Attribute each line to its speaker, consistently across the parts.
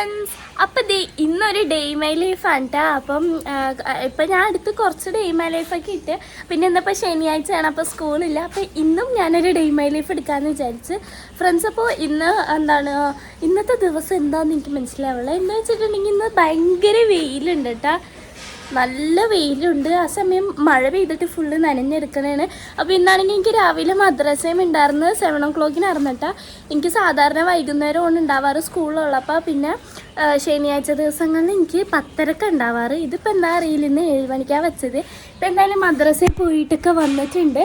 Speaker 1: Friends അപ്പം ദേ ഇന്നൊരു day my life ആണ് ട്ടാ. അപ്പം ഇപ്പം ഞാൻ അടുത്ത് കുറച്ച് ഡേ മൈ ലൈഫൊക്കെ ഇട്ട് പിന്നെ ഇന്നിപ്പോൾ ശനിയാഴ്ചയാണ് അപ്പോൾ സ്കൂളില്ല അപ്പോൾ ഇന്നും ഞാനൊരു ഡേ മൈ ലൈഫ് എടുക്കാമെന്ന് വിചാരിച്ച്. ഫ്രണ്ട്സ് അപ്പോൾ ഇന്ന് എന്താണ് ഇന്നത്തെ ദിവസം എന്താണെന്ന് എനിക്ക് മനസ്സിലാവുള്ളൂ എന്താ വെച്ചിട്ടുണ്ടെങ്കിൽ ഇന്ന് ഭയങ്കര വെയിലുണ്ട് കേട്ടോ നല്ല വെയിലുണ്ട്. ആ സമയം മഴ പെയ്തിട്ട് ഫുള്ള് നനഞ്ഞെടുക്കണേണ്. അപ്പോൾ ഇന്നാണെങ്കിൽ എനിക്ക് രാവിലെ മദ്രസയും ഉണ്ടായിരുന്നത് സെവൻ ഓ ക്ലോക്കിന് കേട്ടോ എനിക്ക് സാധാരണ വൈകുന്നേരം വൈകുന്നേരമാണ് ഉണ്ടാവാറ് സ്കൂളിലുള്ളപ്പോൾ പിന്നെ ശനിയാഴ്ച ദിവസങ്ങളിൽ എനിക്ക് പത്തരക്ക് ഉണ്ടാവാറ്. ഇതിപ്പോൾ എന്താ അറിയില്ല. ഇന്ന് ഏഴ് മണിക്കാണ് വെച്ചത്. ഇപ്പം എന്തായാലും മദ്രസയിൽ പോയിട്ടൊക്കെ വന്നിട്ടുണ്ട്.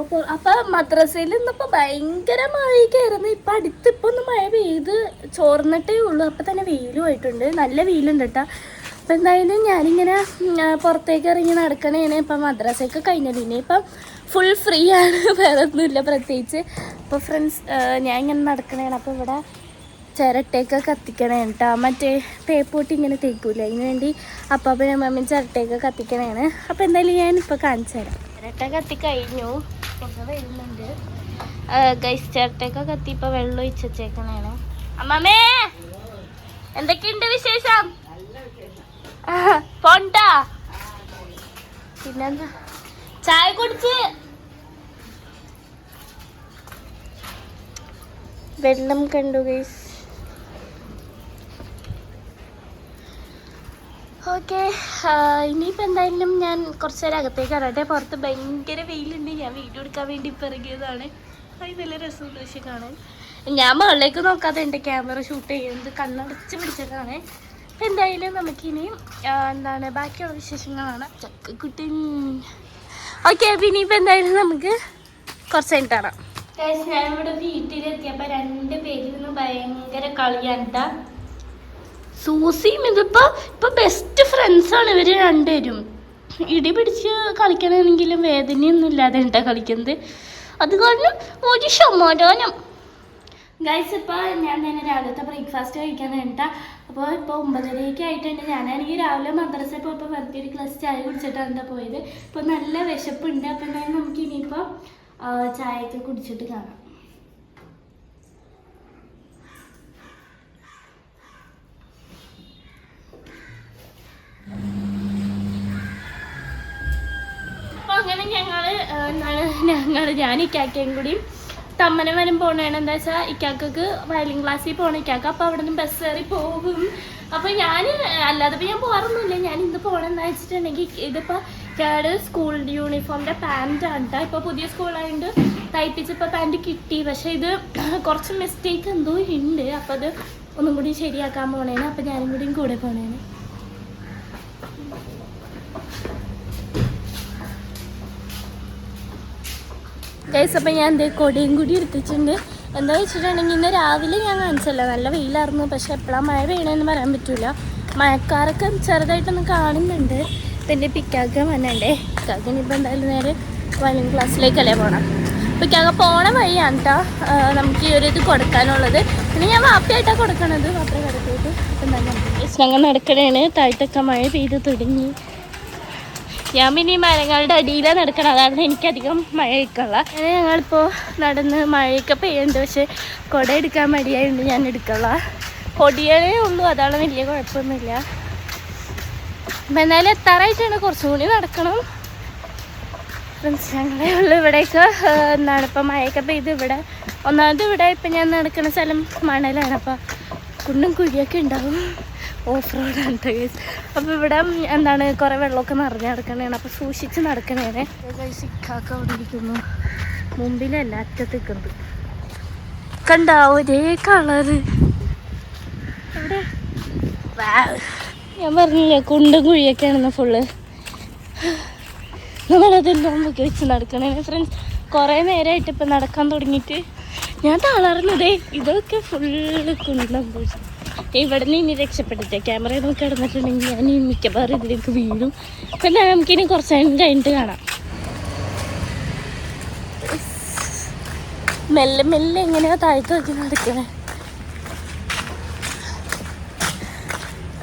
Speaker 1: അപ്പോൾ അപ്പോൾ മദ്രസയിൽ ഇന്നിപ്പോൾ ഭയങ്കര മഴയൊക്കെയായിരുന്നു ഇപ്പം അടുത്തിപ്പോൾ ഒന്ന് മഴ പെയ്ത് ചോർന്നിട്ടേ ഉള്ളൂ. അപ്പോൾ തന്നെ വെയിലുമായിട്ടുണ്ട് നല്ല വെയിലുണ്ട് കേട്ടോ അപ്പം എന്തായാലും ഞാനിങ്ങനെ പുറത്തേക്ക് ഇറങ്ങി നടക്കണേനെ ഇപ്പം മദ്രസയൊക്കെ കഴിഞ്ഞത്. ഇപ്പം ഫുൾ ഫ്രീ ആണ്. വേറെ ഒന്നുമില്ല പ്രത്യേകിച്ച്. അപ്പോൾ ഫ്രണ്ട്സ് ഞാൻ ഇങ്ങനെ നടക്കണേണ്. അപ്പോൾ ഇവിടെ ചിരട്ടയൊക്കെ കത്തിക്കണേ കേട്ടോ മറ്റേ തേപ്പൂട്ടി ഇങ്ങനെ തേക്കൂല? അതിന് വേണ്ടി അപ്പാപ്പനും അമ്മമ്മയും ചിരട്ടയൊക്കെ കത്തിക്കണേണ്. അപ്പോൾ എന്തായാലും ഞാൻ ഇപ്പോൾ കാണിച്ചു തരാം. ചിരട്ട കത്തി കഴിഞ്ഞു. ഗൈസ് ചിരട്ടയൊക്കെ കത്തി ഇപ്പോൾ വെള്ളം ഒഴിച്ചേക്കണേണ് അമ്മമ്മേ! എന്തൊക്കെയുണ്ട് വിശേഷം? ആ, പോണ്ടാ. പിന്നെന്താ? ചായ കുടിച്ച്. വെള്ളം കണ്ടു ഗൈസ് ഓക്കെ ഇനിയിപ്പോൾ എന്തായാലും ഞാൻ കുറച്ച് നേരം അകത്തേക്ക് ഇറങ്ങട്ടെ പുറത്ത് ഭയങ്കര വെയിലുണ്ട്. ഞാൻ വീഡിയോ എടുക്കാൻ വേണ്ടി ഇപ്പം ഇറങ്ങിയതാണ് അത് നല്ല രസമുണ്ട് ദൃശ്യം കാണാൻ. ഞാൻ മുകളിലേക്ക് നോക്കാതെ എന്റെ ക്യാമറ ഷൂട്ട് ചെയ്യുന്നത് കണ്ണടച്ച് പിടിച്ചതാണ് അപ്പം എന്തായാലും നമുക്കിനി എന്താണ് ബാക്കിയുള്ള വിശേഷങ്ങളാണ്. ചക്കക്കുട്ടി ഓക്കെ ഇനിയിപ്പോൾ എന്തായാലും നമുക്ക് കുറച്ച് കഴിഞ്ഞിട്ട് കാണാം. ഞാനിവിടെ വീട്ടിലെത്തിയപ്പോൾ രണ്ട് പേരിന്ന് ഭയങ്കര കളിയാണ്. സൂസിയും ഇതിപ്പോ ഇപ്പൊ ബെസ്റ്റ് ഫ്രണ്ട്സാണ് ഇവർ രണ്ടുപേരും. ഇടി പിടിച്ച് കളിക്കണമെങ്കിലും വേദനയൊന്നും ഇല്ലാതെ ഉണ്ടാ കളിക്കുന്നത്. അത് കാരണം ഒരു സമാധാനം. ഗൈസ് ഇപ്പോൾ ഞാൻ തന്നെ രാവിലത്തെ ബ്രേക്ക്ഫാസ്റ്റ് കഴിക്കാൻ വേണ്ട അപ്പോൾ ഇപ്പോൾ ഒമ്പതരയൊക്കെ ആയിട്ടുണ്ട്. ഞാനാണെങ്കിൽ രാവിലെ മദ്രസ പോയപ്പോൾ വെറുതെ ഒരു ഗ്ലാസ് ചായ കുടിച്ചിട്ടാണ് എന്താ പോയത്. ഇപ്പോൾ നല്ല വിശപ്പുണ്ട്. അപ്പോൾ എന്തായാലും നമുക്ക് ഇനിയിപ്പോൾ ചായയൊക്കെ കുടിച്ചിട്ട് കാണാം. അങ്ങനെ ഞങ്ങൾ ആ, എന്താണ് ഞങ്ങൾ ഞാൻ ഇക്കാക്കയും കൂടി വരും പോണേണ്. എന്താ വെച്ചാൽ ഇക്കാക്കക്ക് വയലിൻ ക്ലാസ്സിൽ പോണ. ഇക്കാക്ക അപ്പൊ അവിടെ നിന്ന് ബസ് കയറി പോകും. അപ്പൊ ഞാൻ അല്ലാതെ ഞാൻ പോകാറൊന്നുമില്ല ഞാൻ ഇന്ന് പോണെന്ന് വെച്ചിട്ടുണ്ടെങ്കിൽ ഇതിപ്പോ കേട് സ്കൂൾ യൂണിഫോമിന്റെ പാന്റ് ആണ് കേട്ടോ ഇപ്പൊ പുതിയ സ്കൂളായതുകൊണ്ട് തയ്പ്പിച്ചപ്പോ പാന്റ് കിട്ടി. പക്ഷെ ഇത് കുറച്ച് മിസ്റ്റേക്ക് എന്തോ ഉണ്ട്. അപ്പൊ അത് ഒന്നും കൂടി ശരിയാക്കാൻ പോണേന്. അപ്പൊ ഞാനും കൂടിയും കൂടെ പോണേന്. ഗൈസ് അപ്പം ഞാൻ എന്തേ കൊടിയും കൂടി എടുത്തിട്ടുണ്ട്. എന്താ വെച്ചിട്ടുണ്ടെങ്കിൽ ഇന്ന് രാവിലെ ഞാൻ കാണിച്ചല്ലോ നല്ല വെയിലായിരുന്നു പക്ഷേ എപ്പോഴാണ് മഴ പെയ്യണമെന്ന് പറയാൻ പറ്റില്ല മഴക്കാരൊക്കെ ചെറുതായിട്ടൊന്ന് കാണുന്നുണ്ട്. പിന്നെ പിക്കാക്ക വന്നണ്ടേ. പിക്കാക്കിന് ഇപ്പം എന്തായാലും നേരെ വയലിൻ ക്ലാസ്സിലേക്കല്ലേ പോകണം പിക്കാക്ക പോണ വഴിയാണ് കേട്ടോ നമുക്ക് ഈ ഒരു ഇത് കൊടുക്കാനുള്ളത്. പിന്നെ ഞാൻ വാപ്പയായിട്ടാണ് കൊടുക്കണത്. വാപ്പ കിടത്തിയിട്ട് ഞങ്ങൾ നടക്കണേണ്. താഴ്ത്തൊക്കെ മഴ പെയ്ത് തുടങ്ങി. ഞാൻ പിന്നെ ഈ മരങ്ങളുടെ അടിയിലാണ് നടക്കണം അതാണ് എനിക്കധികം മഴയൊക്കെയുള്ള. അങ്ങനെ ഞങ്ങളിപ്പോൾ നടന്ന് മഴയൊക്കെ പെയ്യുന്നുണ്ട്. പക്ഷെ കുട എടുക്കാൻ മടിയായതുകൊണ്ട് ഞാൻ എടുക്കുള്ള പൊടിയേ ഉള്ളൂ. അതാണ് വലിയ കുഴപ്പമൊന്നുമില്ല. അപ്പം എന്നാലും എത്താറായിട്ടാണ്. കുറച്ചും കൂടി നടക്കണം. ഫ്രണ്ട്സ് ഞങ്ങളെ ഉള്ളു. ഇവിടെയൊക്കെ എന്താണ് ഇപ്പം മഴയൊക്കെ പെയ്ത് ഇവിടെ. ഒന്നാമത് ഇവിടെ ഇപ്പം ഞാൻ നടക്കുന്ന സ്ഥലം മണലാണ്. അപ്പം കുണ്ടും കുഴിയൊക്കെ ഉണ്ടാവും. ഓഫ് റോഡാണ് ഗൈസ് അപ്പോൾ ഇവിടെ എന്താണ് കുറേ വെള്ളമൊക്കെ നിറഞ്ഞ് നടക്കണേണ് അപ്പോൾ സൂക്ഷിച്ച് നടക്കണേനെ ഇക്കാക്ക അവിടെ ഇരിക്കുന്നു. മുമ്പിലല്ല അറ്റത്ത് നിൽക്കുന്നത്. കണ്ട ഒരേ കളറ് എവിടെ? ഞാൻ പറഞ്ഞില്ലേ കുണ്ടും കുഴിയൊക്കെയാണെന്ന് ഫുള്ള് നമ്മളതെല്ലാം നോക്കി വെച്ച് നടക്കണേ ഫ്രണ്ട്സ് കുറേ നേരമായിട്ട് ഇപ്പം നടക്കാൻ തുടങ്ങിയിട്ട് ഞാൻ തളർന്നതേ ഇതൊക്കെ ഫുള്ള് കുണ്ടും കുഴി ഇവിടെ നിന്ന് ഇനി രക്ഷപ്പെട്ടിട്ട്. ക്യാമറ നോക്കി കിടന്നിട്ടുണ്ടെങ്കിൽ ഞാൻ മിക്കവാറും ഇതിലേക്ക് വീഴും. പിന്നെ നമുക്കിനി കുറച്ച് നേരം കഴിഞ്ഞിട്ട് കാണാം. മെല്ലെ മെല്ലെ എങ്ങനെയാ താഴ്ത്തു നോക്കി നടക്കണേ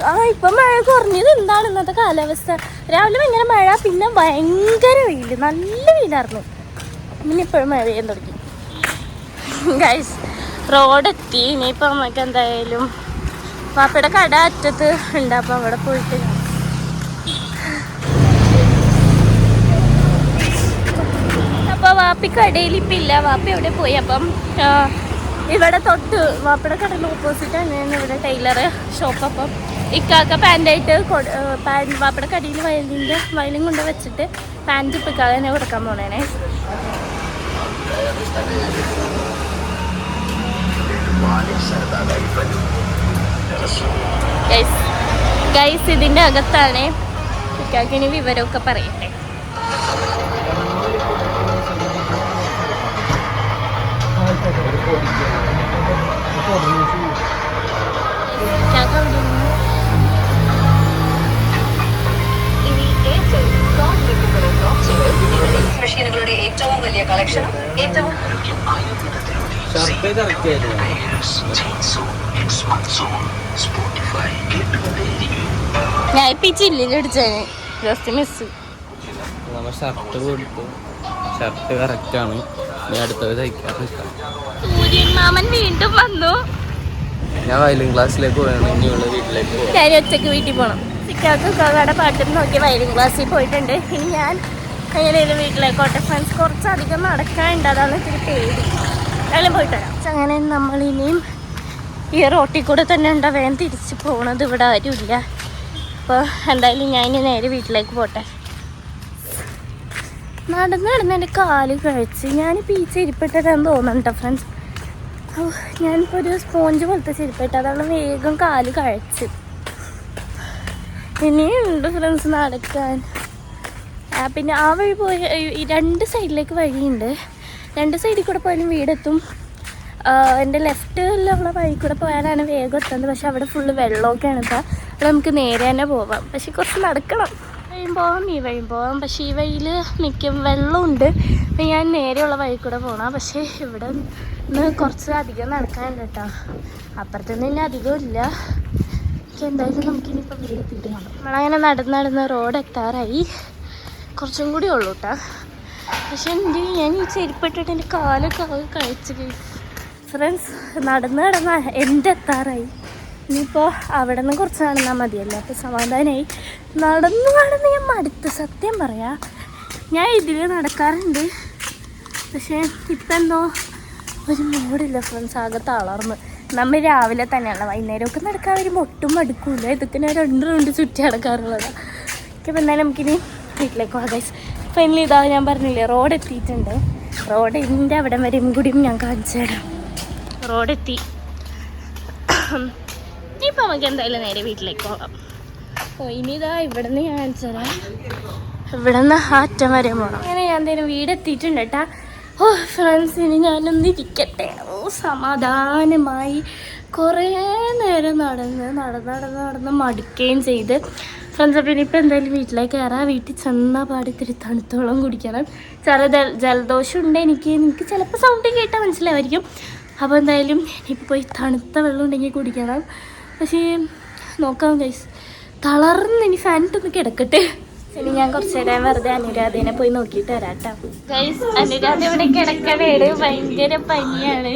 Speaker 1: ആ ഇപ്പം മഴ കുറഞ്ഞത് എന്താണ് ഇന്നത്തെ കാലാവസ്ഥ? രാവിലെ ഭയങ്കര മഴ പിന്നെ ഭയങ്കര വെയിൽ നല്ല വെയിലായിരുന്നു. പിന്നെ ഇപ്പോഴും മഴ പെയ്യാൻ തുടങ്ങി. ഗൈസ് റോഡ് എത്തി. ഇനിയിപ്പോൾ നമുക്ക് എന്തായാലും വാപ്പയുടെ കട അറ്റത്ത് ഉണ്ട്. അപ്പം അവിടെ പോയിട്ട് അപ്പോൾ വാപ്പി കടയിൽ ഇപ്പം ഇല്ല. വാപ്പി എവിടെ പോയി? അപ്പം ഇവിടെ തൊട്ട് വാപ്പയുടെ കടയിൽ ഓപ്പോസിറ്റ് ആണ് ഇവിടെ ടൈലർ ഷോപ്പ് അപ്പം ഇക്കാക്ക പാന്റായിട്ട് പാൻ വാപ്പയുടെ കടയിൽ വയലിന്റെ വയലും കൊണ്ട് വെച്ചിട്ട് പാന്റ് ഇപ്പം ഇക്കാക്ക തന്നെ കൊടുക്കാൻ പോണേനെ. ഗൈസ് ഗൈസ് ഇതിന്റെ അകത്താണ് ഇക്കാക്കിന് വിവരമൊക്കെ പറയട്ടെ.
Speaker 2: മെഷീനുകളുടെ ഏറ്റവും വലിയ കളക്ഷനും ഏറ്റവും
Speaker 1: ഞാൻ ഇപ്പം അടിച്ചേനെ ജസ്റ്റ് മിസ്
Speaker 3: നമ്മൾ ഷർട്ട് കൊടുത്തു. ഷർട്ട് കറക്റ്റ് ആണ്. ഞാൻ അടുത്തത് തയ്ക്കാൻ
Speaker 1: സൂര്യൻ മാമൻ വീണ്ടും വന്നു.
Speaker 3: ഞാൻ വയലിൻ ക്ലാസ്സിലേക്ക് പോയാണ്. ഇനി ഉള്ള വീട്ടിലേക്ക് പോകാം
Speaker 1: ഞാൻ ഒറ്റയ്ക്ക് വീട്ടിൽ പോകണം സിക്കാക്ക് കട പാട്ടും നോക്കി വയലിൻ ക്ലാസ്സിൽ പോയിട്ടുണ്ട്. ഇനി ഞാൻ അങ്ങനെ വീട്ടിലേക്കോട്ടെ ഫ്രണ്ട്സ് കുറച്ചധികം നടക്കാനുണ്ട്. അതാണ് ഇത്തിരി പേടി. എന്തായാലും പോയിട്ട് വരാം അങ്ങനെ നമ്മൾ ഇനിയും ഈ റോട്ടിൽ കൂടെ തന്നെ ഉണ്ട്? വേഗം തിരിച്ച് പോകണത് ഇവിടെ ആരുമില്ല. അപ്പോൾ എന്തായാലും ഞാൻ ഇനി നേരെ വീട്ടിലേക്ക് പോട്ടെ. നടന്ന് നടന്ന് എന്റെ കാൽ കഴിച്ച് ഞാനിപ്പോൾ ഈ ചെരിപ്പിട്ടതാന്ന് തോന്നുന്നുണ്ടോ ഫ്രണ്ട്സ് ഞാനിപ്പോൾ ഒരു സ്പോഞ്ച് പോലത്തെ ചെരിപ്പിട്ട് അതാണ് വേഗം കാൽ കഴിച്ച്. ഇനിയുണ്ട് ഫ്രണ്ട്സ് നടക്കാൻ. പിന്നെ ആ വഴി പോയി രണ്ട് സൈഡിലേക്ക് വഴിയുണ്ട്. രണ്ട് സൈഡിൽ കൂടെ പോയാലും വീടെത്തും. എന്റെ ലെഫ്റ്റിലുള്ള വഴി കൂടെ പോയാലാണ് വേഗം എത്തുന്നത്. പക്ഷെ അവിടെ ഫുള്ള് വെള്ളമൊക്കെയാണ്. ഇപ്പോൾ അവിടെ നമുക്ക് നേരെ തന്നെ പോവാം. പക്ഷെ കുറച്ച് നടക്കണം. വഴിയും പോവാം ഈ വഴിയും പോവാം. പക്ഷേ ഈ വഴിയിൽ മിക്ക വെള്ളമുണ്ട് അപ്പം ഞാൻ നേരെയുള്ള വഴി കൂടെ പോകണം പക്ഷേ ഇവിടെ നിന്ന് കുറച്ച് അധികം നടക്കാനുണ്ട് കേട്ടോ. അപ്പുറത്തുനിന്ന് തന്നെ അധികം ഇല്ല. എനിക്ക് എന്തായാലും നമുക്കിനിപ്പോൾ വീട് കാണാം. നമ്മളങ്ങനെ നടന്ന് നടന്ന് റോഡ് എത്താറായി. കുറച്ചും കൂടി ഉള്ളൂ കേട്ടോ. പക്ഷെ എന്റെ ഞാൻ ഈ ചെരുപ്പിട്ടിട്ട് എന്റെ കാലൊക്കെ ആകെ കഴിച്ചു ഫ്രണ്ട്സ് നടന്ന് നടന്ന എന്റെ എത്താറായി. ഇനിയിപ്പോൾ അവിടെ നിന്ന് കുറച്ച് നടന്നാൽ മതിയല്ലോ. അപ്പോൾ സമാധാനമായി നടന്ന് നടന്ന് ഞാൻ മടുത്ത്. സത്യം പറയാ ഞാൻ ഇതിൽ നടക്കാറുണ്ട്. പക്ഷേ ഇപ്പം എന്തോ ഒരു മൂടില്ല ഫ്രണ്ട്സ് ആകെ തളർന്ന്. നമ്മൾ രാവിലെ തന്നെയാണ് വൈകുന്നേരമൊക്കെ നടക്കാൻ വരുമ്പോൾ ഒട്ടും മടുക്കൂല. ഇതൊക്കെ ഞാൻ രണ്ട് റൗണ്ട് ചുറ്റി നടക്കാറുള്ളതാണ് ഇപ്പം എന്തായാലും നമുക്കിനി വീട്ടിലേക്ക് പോകാം ഗൈസ് ഫൈനലി ഇതാ ഞാൻ പറഞ്ഞില്ലേ റോഡ് എത്തിയിട്ടുണ്ട്. റോഡ് എന്റെ അവിടെ വരെയും കൂടിയും ഞാൻ കാണിച്ചു റോഡ് എത്തി. ഇപ്പൊ നമുക്ക് എന്തായാലും നേരെ വീട്ടിലേക്ക് പോകാം. ഓ ഇനി ഇതാ ഇവിടെ നിന്ന് ഞാൻ കാണിച്ചു തരാം. ഇവിടെ നിന്ന് ആറ്റം വരെ പോകണം അങ്ങനെ ഞാൻ എന്തായാലും വീട് എത്തിയിട്ടുണ്ട് കേട്ടാ ഓ ഫ്രണ്ട്സ് ഇനി ഞാനൊന്ന് ഇരിക്കട്ടെ. ഓ സമാധാനമായി കുറേ നേരം നടന്ന് നടന്ന് നടന്ന് നടന്ന് മടുക്കുകയും ചെയ്ത് ഫ്രണ്ട്സ് അപ്പം ഇനിയിപ്പോൾ എന്തായാലും വീട്ടിലേക്ക് കയറാം. വീട്ടിൽ ചെന്നാൽ പാടി ഇത്തിരി തണുത്തോളം കുടിക്കണം. ചില ജല ജലദോഷം ഉണ്ട് എനിക്ക്. എനിക്ക് ചിലപ്പോൾ സൗണ്ടും കേട്ടാൽ മനസ്സിലാവായിരിക്കും. അപ്പോൾ എന്തായാലും ഇനിയിപ്പോൾ പോയി തണുത്ത വെള്ളം ഉണ്ടെങ്കിൽ കുടിക്കണം. പക്ഷേ നോക്കാം ഗൈസ് തളർന്ന് ഇനി ഫാനിട്ടൊന്ന് കിടക്കട്ടെ. ഇനി ഞാൻ കുറച്ച് നേരം വെറുതെ അനുരാധേനെ പോയി നോക്കിയിട്ട് വരാം കേട്ടോ ഗൈസ് അനുരാധ ഇവിടെ കിടക്കണേട് ഭയങ്കര പനിയാണ്.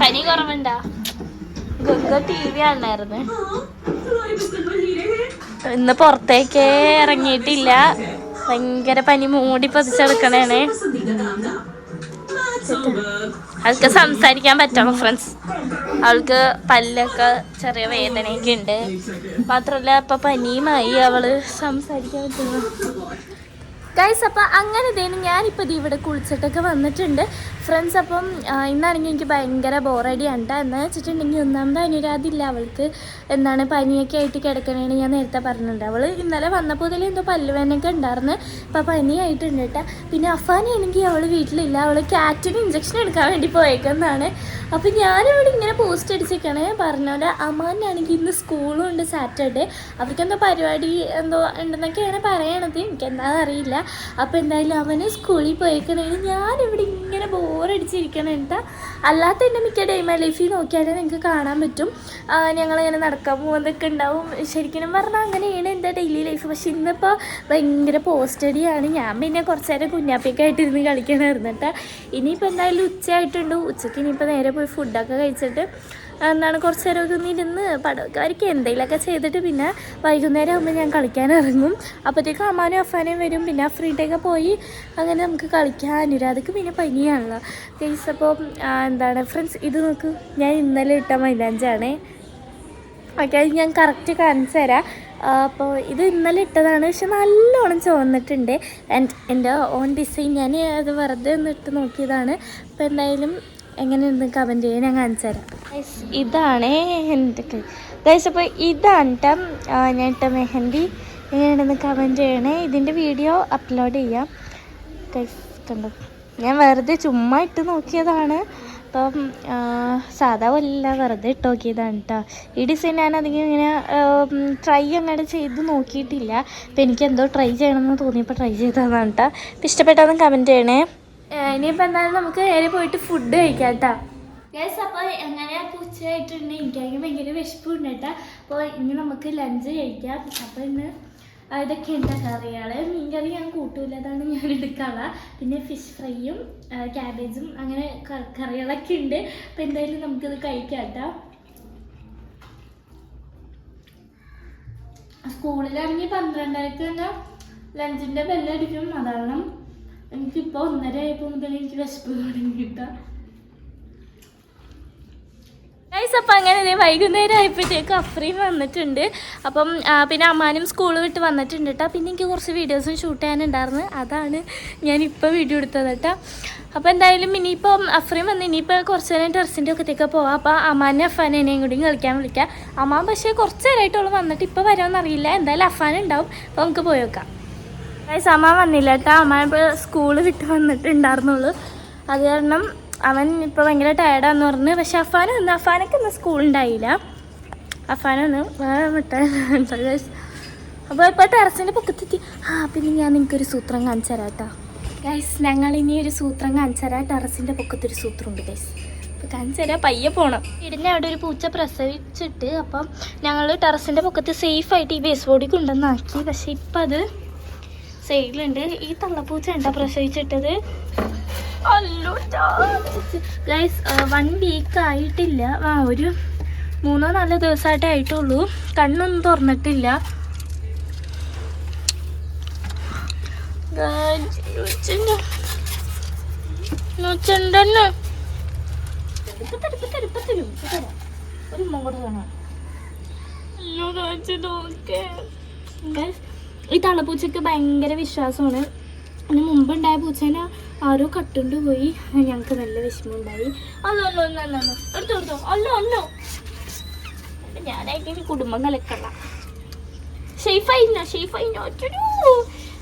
Speaker 1: പനി കുറവുണ്ടാ? ഗംഗ ടി വി ഇന്ന് പുറത്തേക്കേ ഇറങ്ങിയിട്ടില്ല. ഭയങ്കര പനി മൂടി പതിച്ചെടുക്കണേ അവൾക്ക് സംസാരിക്കാൻ പറ്റണം ഫ്രണ്ട്സ് അവൾക്ക് പല്ലൊക്കെ ചെറിയ വേദനയൊക്കെ ഉണ്ട്. മാത്രമല്ല ഇപ്പൊ പനിയുമായി അവൾ സംസാരിക്കാൻ പറ്റുന്നു. ഗൈസ് അപ്പം അങ്ങനെ ഇതേന് ഞാനിപ്പോൾ ഇവിടെ കുളിച്ചിട്ടൊക്കെ വന്നിട്ടുണ്ട്. ഫ്രണ്ട്സ് അപ്പം ഇന്നാണെങ്കിൽ എനിക്ക് ഭയങ്കര ബോറടി ഉണ്ട് എന്ന് വെച്ചിട്ടുണ്ടെങ്കിൽ ഒന്നാമത് അനുരാധില്ല അവൾക്ക്. എന്താണ് പനിയൊക്കെ ആയിട്ട് കിടക്കണേന്ന് ഞാൻ നേരത്തെ പറഞ്ഞിട്ടുണ്ട്. അവൾ ഇന്നലെ വന്നപ്പോൾ തന്നെ എന്തോ പല്ലുവേനൊക്കെ ഉണ്ടായിരുന്നു. അപ്പം പനിയായിട്ടുണ്ട് കേട്ടോ പിന്നെ അഫാനാണെങ്കിൽ അവൾ വീട്ടിലില്ല. അവൾ ക്യാറ്റിന് ഇഞ്ചക്ഷൻ എടുക്കാൻ വേണ്ടി പോയേക്കുന്നതാണ്. അപ്പം ഞാനിവിടെ ഇങ്ങനെ പോസ്റ്റ് അടിച്ചേക്കാണ്. പറഞ്ഞ പോലെ അമ്മാനാണെങ്കിൽ ഇന്ന് സ്കൂളും ഉണ്ട് സാറ്റർഡേ അവർക്ക് എന്തോ പരിപാടി എന്തോ ഉണ്ടെന്നൊക്കെയാണ് പറയണത്. എനിക്ക് എന്താണെന്ന് അറിയില്ല. അപ്പോൾ എന്തായാലും അവന് സ്കൂളിൽ പോയേക്കണേന് ഞാനിവിടെ ഇങ്ങനെ ബോറടിച്ചിരിക്കണം എന്താ അല്ലാത്ത എന്റെ മിക്ക ഡേ മൈ ലൈഫിൽ നോക്കിയാലേ നിങ്ങൾക്ക് കാണാൻ പറ്റും. ഞങ്ങളിങ്ങനെ നടക്കാൻ പോകുന്നതൊക്കെ ഉണ്ടാവും. ശരിക്കും പറഞ്ഞാൽ അങ്ങനെയാണ് എന്റെ ഡെയിലി ലൈഫ് പക്ഷെ ഇന്നിപ്പോൾ ഭയങ്കര പോസ്റ്റഡിയാണ് ഞാൻ പിന്നെ കുറച്ച് നേരം കുഞ്ഞാപ്പിയൊക്കെ ആയിട്ട് ഇരുന്ന് കളിക്കണമായിരുന്നു കേട്ടോ. ഇനിയിപ്പോൾ എന്തായാലും ഉച്ചയായിട്ടുണ്ട്. ഉച്ചയ്ക്ക് ഇനിയിപ്പോൾ നേരെ പോയി ഫുഡൊക്കെ കഴിച്ചിട്ട് എന്താണ് കുറച്ച് നേരമൊക്കെ ഒന്ന് ഇരുന്ന് പടമൊക്കെ വരയ്ക്കുക എന്തെങ്കിലുമൊക്കെ ചെയ്തിട്ട് പിന്നെ വൈകുന്നേരം ആകുമ്പോൾ ഞാൻ കളിക്കാൻ ഇറങ്ങും. അപ്പോഴത്തേക്കും അമ്മാനും അഫാനും വരും. പിന്നെ ഫ്രീ അഫ്രീട്ടൊക്കെ പോയി അങ്ങനെ നമുക്ക് കളിക്കാൻ അനുരാധക്ക് പിന്നെ പനിയാണല്ലോ. ഗൈസ് അപ്പോൾ എന്താണ് ഫ്രണ്ട്സ് ഇത് നോക്ക്. ഞാൻ ഇന്നലെ ഇട്ട മൈലാഞ്ചാണേ. ഓക്കെ അത് ഞാൻ കറക്റ്റ് കാണിച്ചു തരാം. അപ്പോൾ ഇത് ഇന്നലെ ഇട്ടതാണ്. പക്ഷെ നല്ലോണം ചുവന്നിട്ടുണ്ട്. ആൻഡ് എന്റെ ഓൺ ഡിസൈൻ ഞാൻ അത് വെറുതെ ഒന്ന് ഇട്ട് നോക്കിയതാണ്. അപ്പോൾ എന്തായാലും എങ്ങനെയുണ്ട് കമന്റ് ചെയ്യാൻ ഞാൻ കാണിച്ചു തരാം. ഇതാണ് എന്റെ ഗൈസ് അപ്പോൾ ഇതാണ് ഞാൻ ഇട്ട മെഹന്തി. എങ്ങനെയാണെന്ന് കമന്റ് ചെയ്യണേ. ഇതിന്റെ വീഡിയോ അപ്ലോഡ് ചെയ്യാം. ഗൈസ് കണ്ടോ? ഞാൻ വെറുതെ ചുമ്മാ ഇട്ട് നോക്കിയതാണ്. അപ്പം സാധാ വല്ല വെറുതെ ഇട്ട് നോക്കിയതാണ് കേട്ടോ ഈ ഡിസൈൻ ഞാൻ അധികം ഇങ്ങനെ ട്രൈ അങ്ങനെ ചെയ്ത് നോക്കിയിട്ടില്ല. അപ്പം എനിക്കെന്തോ ട്രൈ ചെയ്യണമെന്ന് തോന്നിയപ്പോൾ ട്രൈ ചെയ്തതാണ് കേട്ടോ അപ്പം ഇഷ്ടപ്പെട്ടാന്ന് കമന്റ് ചെയ്യണേ. ഇനിയിപ്പോൾ എന്തായാലും നമുക്ക് നേരെ പോയിട്ട് ഫുഡ് കഴിക്കാം കേട്ടോ യെസ് അപ്പോൾ എങ്ങനെ ഉച്ചയായിട്ടുണ്ട്? എനിക്കാണെങ്കിൽ ഭയങ്കര വിശപ്പുണ്ട് കേട്ടോ. അപ്പോൾ ഇനി നമുക്ക് ലഞ്ച് കഴിക്കാം. അപ്പോൾ ഇന്ന് ഇതൊക്കെ ഉണ്ട് കറികൾ മീൻകറി ഞാൻ കൂട്ടൂല അതാണ് ഞാൻ എടുക്കാറ്. പിന്നെ ഫിഷ് ഫ്രൈയും ക്യാബേജും അങ്ങനെ കറികളൊക്കെ ഉണ്ട്. അപ്പോൾ എന്തായാലും നമുക്കിത് കഴിക്കാം കേട്ടോ. സ്കൂളിലാണെങ്കിൽ പന്ത്രണ്ടരക്ക് തന്നെ ലഞ്ചിന്റെ ബെല്ലടിക്കും അതാണ് എനിക്കിപ്പോൾ ഒന്നര ആയപ്പോൾ മുതൽ എനിക്ക് വിശപ്പ് തുടങ്ങിയിട്ട. അപ്പം അങ്ങനെ ഇതേ വൈകുന്നേരം ആയപ്പോഴത്തേക്ക് അഫ്രീം വന്നിട്ടുണ്ട്. അപ്പം പിന്നെ അമ്മാനും സ്കൂൾ വിട്ട് വന്നിട്ടുണ്ട് കേട്ടോ പിന്നെ എനിക്ക് കുറച്ച് വീഡിയോസും ഷൂട്ട് ചെയ്യാനുണ്ടായിരുന്നു. അതാണ് ഞാനിപ്പോൾ വീഡിയോ എടുത്തത് കേട്ടോ അപ്പോൾ എന്തായാലും ഇനിയിപ്പം അഫ്രീം വന്ന് ഇനിയിപ്പോൾ കുറച്ച് നേരം ടെറസിന്റെ ഒക്കത്തേക്ക് പോവാം. അപ്പോൾ അമ്മാനെ എന്നെയും കൂടി കളിക്കാൻ വിളിക്കാം. അമ്മാൻ പക്ഷേ കുറച്ച് നേരമായിട്ടുള്ളൂ വന്നിട്ട് ഇപ്പോൾ വരാമെന്നറിയില്ല. എന്തായാലും അഫാൻ ഉണ്ടാവും. അപ്പോൾ നമുക്ക് പോയി നോക്കാം. അമ്മ വന്നില്ല കേട്ടോ. അമ്മ സ്കൂൾ വിട്ട് വന്നിട്ടുണ്ടായിരുന്നുള്ളൂ. അത് കാരണം അവൻ ഇപ്പോൾ ഭയങ്കര ടയർഡാന്ന് പറഞ്ഞ്. പക്ഷെ അഫാൻ ഒന്ന് അഫാനൊക്കെ ഒന്ന് സ്കൂളുണ്ടായില്ല അഫാനൊന്ന് ഗൈസ് അപ്പോൾ ഇപ്പോൾ ടെറസിന്റെ പൊക്കത്തെത്തി. ആ പിന്നെ ഞാൻ നിങ്ങൾക്കൊരു സൂത്രം കാണിച്ചു തരാം കേട്ടോ. ഗൈസ് ഞങ്ങൾ ഇനി ഒരു സൂത്രം കാണിച്ചു തരാം. ടെറസിന്റെ പൊക്കത്തൊരു സൂത്രമുണ്ട് ഗൈസ് അപ്പോൾ കാണിച്ചു തരാം പയ്യെ പോകണം ഇടുന്ന അവിടെ ഒരു പൂച്ച പ്രസവിച്ചിട്ട് അപ്പം ഞങ്ങൾ ടെറസിന്റെ പൊക്കത്ത് സേഫായിട്ട് ഈ ബേസ് ബോഡി കൊണ്ടുവന്നാക്കി പക്ഷെ ഇപ്പം അത് സൈഡിലുണ്ട്. ഈ തള്ളപ്പൂച്ച എന്താ പ്രസവിച്ചിട്ടത്? ഗൈസ് വൺ വീക്ക് ആയിട്ടില്ല. ആ ഒരു മൂന്നോ നാലോ ദിവസമായിട്ടേ ആയിട്ടുള്ളൂ. കണ്ണൊന്നും തുറന്നിട്ടില്ല. ഒരു മോട് കാണാം അയ്യോ കാച്ചി നോക്കേ ഗൈസ് ഈ തള്ളപ്പൂച്ചക്ക് ഭയങ്കര വിശ്വാസമാണ്. അതിന് മുമ്പുണ്ടായ പൂച്ചേനെ ആരോ കട്ടുകൊണ്ട് പോയി. ഞങ്ങൾക്ക് നല്ല വിഷമമുണ്ടായി. അല്ലോ അല്ലോ അല്ലോ അല്ലോ അല്ലോ. എടുത്തോ എടുത്തോ. അല്ലോ അല്ലോ. ഞാനായിട്ട് കുടുംബം കലക്കണ്ട. ഷെയ്ഫായിരുന്നോ ഒറ്റൊരു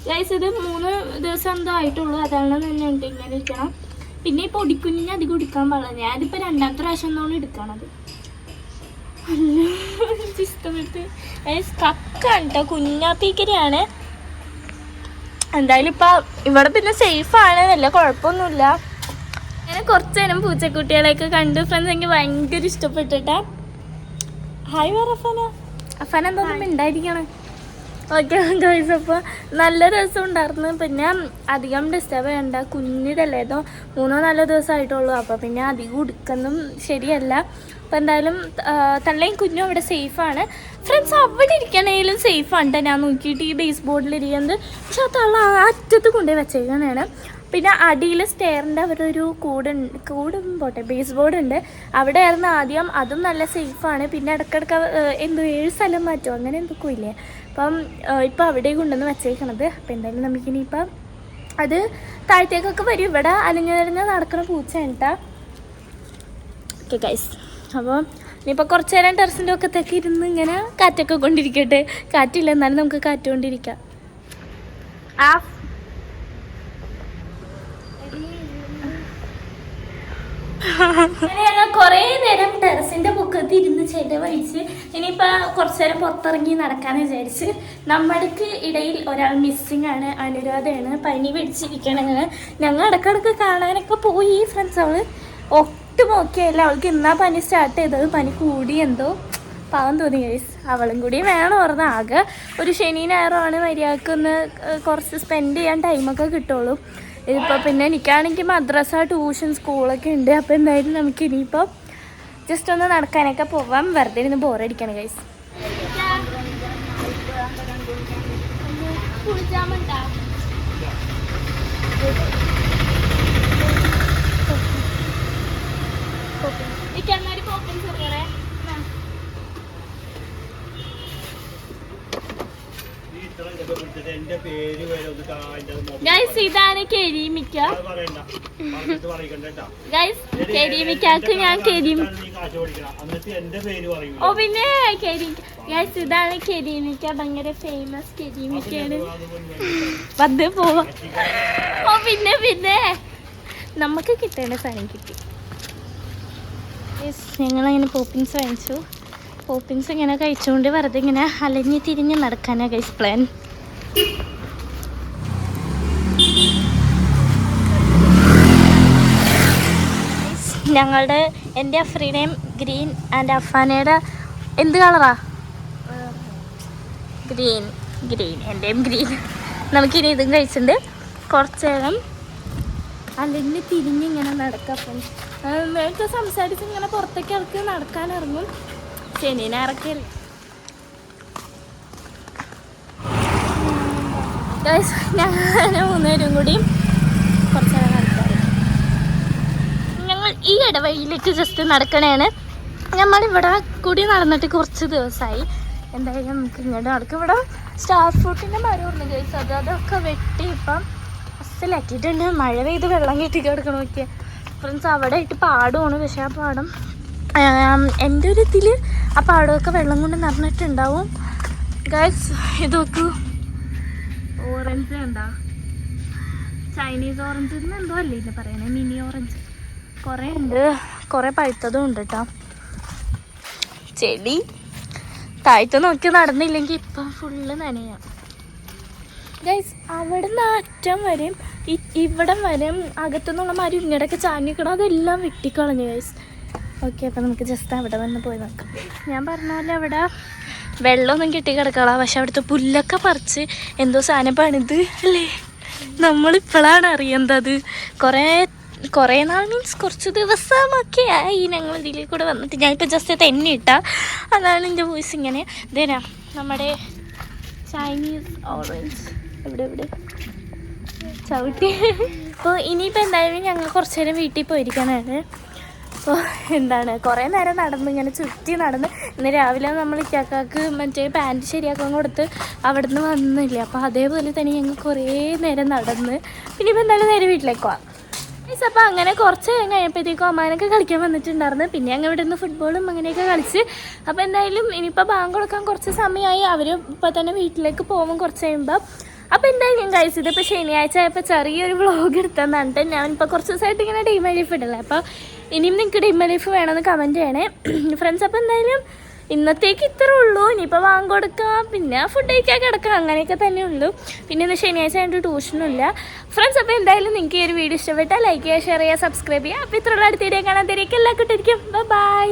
Speaker 1: ഗൈസ് ഇത് മൂന്ന് ദിവസം എന്തോ ആയിട്ടുള്ളൂ. അതാണ് തന്നെ ഉണ്ട് ഇങ്ങനെ ഇരിക്കണം. പിന്നെ ഈ പൊടിക്കുഞ്ഞിനെ അധികം എടുക്കാൻ പാടില്ല. ഞാനിപ്പോൾ രണ്ടാമത്തെ പ്രാവശ്യം ഒന്നാണ് എടുക്കണത്. ഇഷ്ടപ്പെട്ട്. കേട്ടോ കുഞ്ഞാപ്പീക്കരിയാണ്. എന്തായാലും ഇപ്പൊ ഇവിടെ പിന്നെ സേഫ് ആണ്. നല്ല കുഴപ്പമൊന്നുമില്ല. അങ്ങനെ കുറച്ച് നേരം പൂച്ചക്കുട്ടികളെയൊക്കെ കണ്ടു ഫ്രണ്ട്സ് എനിക്ക് ഭയങ്കര ഇഷ്ടപ്പെട്ടിട്ടാ. ഹായ് പറ അഫാന അഫാന എന്താ ഉണ്ടായിരിക്കണം ഓക്കെ ഗൈസ് അപ്പോൾ നല്ല രസം ഉണ്ടായിരുന്നു. പിന്നെ അധികം ഡിസ്റ്റർബ് ചെയ്യണ്ട. കുഞ്ഞിതല്ലേ ഏതോ മൂന്നോ നാലോ ദിവസമായിട്ടുള്ളൂ. അപ്പോൾ പിന്നെ അധികം ഉടുക്കൊന്നും ശരിയല്ല. അപ്പോൾ എന്തായാലും തള്ളയും കുഞ്ഞും അവിടെ സേഫാണ് ഫ്രണ്ട്സ് അവിടെ ഇരിക്കണേലും സേഫാണ് ട്ടോ. ഞാൻ നോക്കിയിട്ട് ഈ ബേസ് ബോർഡിൽ ഇരിക്കുന്നത് പക്ഷെ ആ തള്ള അറ്റത്ത് കൊണ്ടുപോയി വെച്ചേക്കണേണ് പിന്നെ അടിയിൽ സ്റ്റെയറിന്റെ അവിടെ ഒരു കൂട് കൂടും പോട്ടെ ബേസ് ബോർഡ് ഉണ്ട്. അവിടെ ആയിരുന്നു ആദ്യം അതും നല്ല സേഫാണ് പിന്നെ ഇടയ്ക്കിടയ്ക്ക് എന്തോ ഏഴ് സ്ഥലം മാറ്റും അങ്ങനെ എന്തൊക്കെ ഇല്ലേ. അപ്പം ഇപ്പം അവിടെ കൊണ്ടുവന്ന് വെച്ചേക്കണത്. അപ്പം എന്തായാലും നമുക്കിനിയിപ്പം അത് താഴത്തേക്കൊക്കെ വരും. ഇവിടെ അലിഞ്ഞറിഞ്ഞ നടക്കുന്ന പൂച്ചയാണ് കേട്ടോ ഓക്കെ ഗൈസ് അപ്പം ഇനിയിപ്പോൾ കുറച്ച് നേരം ടെറസിന്റെ ഒക്കത്തൊക്കെ ഇരുന്ന് ഇങ്ങനെ കാറ്റൊക്കെ കൊണ്ടിരിക്കട്ടെ. കാറ്റില്ല എന്നാലും നമുക്ക് കാറ്റ് കൊണ്ടിരിക്കാം. ആ ഞങ്ങൾ കുറേ നേരം ടെറസിന്റെ മുഖത്ത് ഇരുന്ന് ചെലവഴിച്ച് ഇനിയിപ്പോൾ കുറച്ചു നേരം പുറത്തിറങ്ങി നടക്കാന്ന് വിചാരിച്ച് നമ്മൾക്ക് ഇടയിൽ ഒരാൾ മിസ്സിംഗ് ആണ് അനുരാധയാണ് പനി പിടിച്ചിരിക്കണങ്ങൾ ഞങ്ങൾ ഇടക്കിടക്ക് കാണാനൊക്കെ പോയി ഫ്രണ്ട്സ് അവൾ ഒട്ടും ഓക്കെയല്ല അവൾക്ക് ഇന്നാ പനി സ്റ്റാർട്ട് ചെയ്തത് പനി കൂടി എന്തോ പാവം തോന്നി ഗൈസ് അവളും കൂടി വേണം ഓർന്ന്. ആകെ ഒരു ശനി ഞായറാണ് മര്യാദയ്ക്ക് ഒന്ന് കുറച്ച് സ്പെൻഡ് ചെയ്യാൻ ടൈമൊക്കെ കിട്ടുള്ളൂ. ഇതിപ്പോൾ പിന്നെ എനിക്കാണെങ്കിൽ മദ്രസ ട്യൂഷൻ സ്കൂളൊക്കെ ഉണ്ട്. അപ്പോൾ എന്തായാലും നമുക്ക് ഇനിയിപ്പോൾ ജസ്റ്റ് ഒന്ന് നടക്കാനൊക്കെ പോവാം. വെറുതെ ഇരുന്ന് ബോറടിക്കണം ഗൈസ്
Speaker 4: എന്റെ പോക്കൻസ് വരെ ഒന്ന് കാ- അതിന്റെ അത് നോക്കി
Speaker 1: ഗൈസ് ഇതാണ് കെരീമിക്ക. ഗൈസ് കെരീമിക്കാക്ക് ഞാൻ കെരീം ഓ പിന്നെ കെരീം ഗൈസ് ഇതാണ് കെരീമിക്ക. ഭയങ്കര ഫേമസ് കെരീമിക്കയാണ്. വന്ന് പോവാ. ഓ പിന്നെ പിന്നെ. നമുക്ക് കിട്ടേണ്ട സാധനം കിട്ടി. ഞങ്ങളങ്ങനെ പോപ്പിൻസ് വാങ്ങിച്ചു. പോപ്പിൻസ് ഇങ്ങനെ കഴിച്ചുകൊണ്ട് വെറുതെ ഇങ്ങനെ അലഞ്ഞ് തിരിഞ്ഞ് നടക്കാനാണ് ഗൈസ് പ്ലാൻ ഞങ്ങളുടെ എന്റെ അഫ്രീഡയും ഗ്രീൻ ആൻഡ് അഫാനയുടെ എന്ത് കളറാ ഗ്രീൻ. ഗ്രീൻ. എന്റെയും ഗ്രീൻ. നമുക്കിനി ഇതും കഴിച്ചിട്ടുണ്ട്. കുറച്ച് നേരം അല്ലെങ്കിൽ തിരിഞ്ഞിങ്ങനെ നടക്കാം. നേരത്തെ സംസാരിച്ച് ഇങ്ങനെ പുറത്തേക്ക് ഇറക്കി നടക്കാൻ ഇറങ്ങും. ശനി ഞായറൊക്കെ ഞങ്ങൾ മൂന്നുപേരും ഞങ്ങൾ ഈ ഇടവഴിയിലേക്ക് ജസ്റ്റ് നടക്കണേണ്. നമ്മളിവിടെ കൂടി നടന്നിട്ട് കുറച്ച് ദിവസമായി എന്തായാലും നമുക്ക് ഇങ്ങോട്ട് നടക്കും. ഇവിടെ സ്റ്റാർ ഫ്രൂട്ടിന്റെ മരം ഉണ്ട് ചോദിച്ചു അത് അതൊക്കെ വെട്ടി ഇപ്പം അസലാക്കിയിട്ടുണ്ട്. മഴ പെയ്ത് വെള്ളം കെട്ടി കിടക്കണോക്കെ ഫ്രണ്ട്സ് അവിടെ ആയിട്ട് പാടമാണ് പക്ഷേ ആ പാടം എന്റെ ഒരു ഇതിൽ ആ പാടമൊക്കെ വെള്ളം കൊണ്ട് നിറഞ്ഞിട്ടുണ്ടാവും. ഗൈസ് ഇത് നോക്കൂ. ഓറഞ്ച് എന്താ ചൈനീസ് ഓറഞ്ച് എന്ന് എന്തോ അല്ലേ ഇതിന് പറയണേ? മിനി ഓറഞ്ച് കുറേ ഉണ്ട്. കുറേ പഴുത്തതും ഉണ്ട് കേട്ടോ ചെടി താഴ്ത്ത് നോക്കി നടന്നില്ലെങ്കിൽ ഇപ്പം ഫുള്ള് നനയാം. ഗൈസ് അവിടെ നിന്ന് അറ്റം വരെയും ഇവിടം വരെയും അകത്തുനിന്നുള്ള മരം ഇങ്ങടൊക്കെ ചാഞ്ഞിക്കണം അതെല്ലാം വെട്ടിക്കളഞ്ഞു ഗൈസ് ഓക്കെ അപ്പം നമുക്ക് ജസ്റ്റ് അവിടെ വന്ന് പോയി നോക്കാം. ഞാൻ പറഞ്ഞ പോലെ അവിടെ വെള്ളമൊന്നും കെട്ടി കിടക്കളാ പക്ഷെ അവിടുത്തെ പുല്ലൊക്കെ പറിച്ച് എന്തോ സാധനം പണിത് അല്ലേ? നമ്മളിപ്പോഴാണ് അറിയേണ്ടത്. കുറേ കുറേ നാൾ മീൻസ് കുറച്ച് ദിവസമൊക്കെ ആയി ഞങ്ങൾ ഇതിൽ കൂടെ വന്നിട്ട്. ഞാനിപ്പോൾ ജസ്റ്റ് തന്നെ ഇട്ട. അതാണ് എന്റെ വോയിസ് ഇങ്ങനെ. ഇതേനാ നമ്മുടെ ചൈനീസ് ഓറഞ്ച് എവിടെ എവിടെ? ചവിട്ടി. അപ്പോൾ ഇനിയിപ്പോൾ എന്തായാലും ഞങ്ങൾ കുറച്ച് നേരം വീട്ടിൽ പോയിരിക്കാനാണ്. അപ്പോൾ എന്താണ്? കുറേ നേരം നടന്ന് ഇങ്ങനെ ചുറ്റി നടന്ന് ഇന്ന് രാവിലെ നമ്മൾ ഇക്കാക്കാക്ക് മറ്റേ പാന്റ് ശരിയാക്കാൻ കൊടുത്ത് അവിടുന്ന് വന്നില്ലേ. അപ്പോൾ അതേപോലെ തന്നെ ഞങ്ങൾ കുറേ നേരം നടന്ന് പിന്നെ ഇപ്പം എന്തായാലും നേരെ വീട്ടിലേക്ക് പോവാം. മീൻസ് അപ്പോൾ അങ്ങനെ കുറച്ച് കഴിഞ്ഞപ്പോഴത്തേക്കും അമ്മാനൊക്കെ കളിക്കാൻ വന്നിട്ടുണ്ടായിരുന്നു. പിന്നെ അങ്ങ് ഇവിടെ നിന്ന് ഫുട്ബോളും അങ്ങനെയൊക്കെ കളിച്ച്. അപ്പോൾ എന്തായാലും ഇനിയിപ്പോൾ ബാങ്ക് കൊടുക്കാൻ കുറച്ച് സമയമായി അവർ ഇപ്പോൾ തന്നെ വീട്ടിലേക്ക് പോകും കുറച്ച് കഴിയുമ്പോൾ അപ്പോൾ എന്തായാലും കഴിച്ചത് ഇതിപ്പോൾ ശനിയാഴ്ച ആയപ്പോൾ ചെറിയൊരു വ്ളോഗ് ഞാൻ ഞാനിപ്പോൾ കുറച്ച് ദിവസമായിട്ട് ഇങ്ങനെ ലൈഫ് അപ്പോൾ ഇനിയും നിങ്ങൾക്ക് ഡീം ലൈഫ് വേണമെന്ന് കമന്റ് ചെയ്യണേ. ഫ്രണ്ട്സ് അപ്പോൾ എന്തായാലും ഇന്നത്തേക്ക് ഇത്രേ ഉള്ളൂ. ഇനിയിപ്പോൾ വാങ്ങിക്കൊടുക്കാം പിന്നെ ഫുഡ് കഴിക്കാൻ കിടക്കുക അങ്ങനെയൊക്കെ തന്നെ ഉള്ളൂ. പിന്നെ ഇന്ന് ശനിയാഴ്ച ആയിട്ട് ട്യൂഷനില്ല ഫ്രണ്ട്സ് അപ്പോൾ എന്തായാലും നിങ്ങൾക്ക് ഈ ഒരു വീഡിയോ ഇഷ്ടപ്പെട്ടാൽ ലൈക്ക് ചെയ്യുക ഷെയർ ചെയ്യുക സബ്സ്ക്രൈബ് ചെയ്യുക. അപ്പോൾ ഇത്രയുള്ള അടുത്ത വീഡിയോ കാണാൻ തരിക എല്ലാ കിട്ടിയിരിക്കും ബൈ